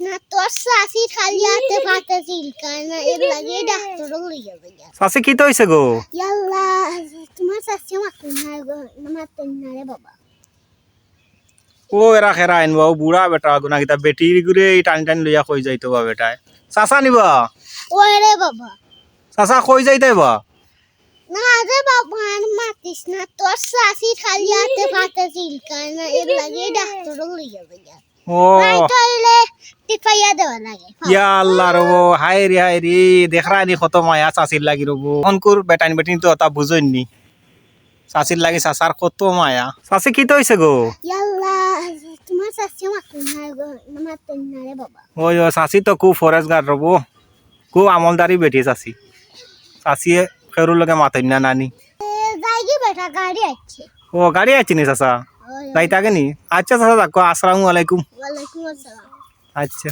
না তোর শাশি খালি হাতে পাতে চিলকায় না এর লাগে ডাক্তার লইয়া যাইয়া চাষি কি তো হয়েছে গো ইয়াল্লা তোমার শাশি মাতুন না গো মাতুন না রে বাবা ও এরা খেরা আনবা ও বুড়া বেটা গুনা কিতা বেটি গুরে এই টানি টানি লইয়া কই যাইতো বা বেটায় চাষা নিবা ওই রে বাবা চাষা কই যাইতে বা না রে বাবা আর মাতিস না তোর শাশি খালি হাতে পাতে চিলকায় না এর লাগে ডাক্তার লইয়া যাইয়া ও ইয়া আল্লাহ রবো হাই রে হাই রে দেখরা নি কত মায়া চাষির লাগি রবো। অনকুর বেটানি বেটিনি তো তা বুঝইনি চাষির লাগি চাষার কত মায়া চাষি কি তো গো? তোমার বাবা। ওই তো খুব ফরেস্ট গার্ড রবো। খুব আমলদারি বেটি চাষি চাষিয়ে ফেরুর লগে মাতই না নানি। ও গাড়ি আছে নি চাষা ওই, যাইতাকে নি? আচ্ছা চাষা দেখো আসসালামু আলাইকুম। ওয়ালাইকুম আসসালাম। আচ্ছা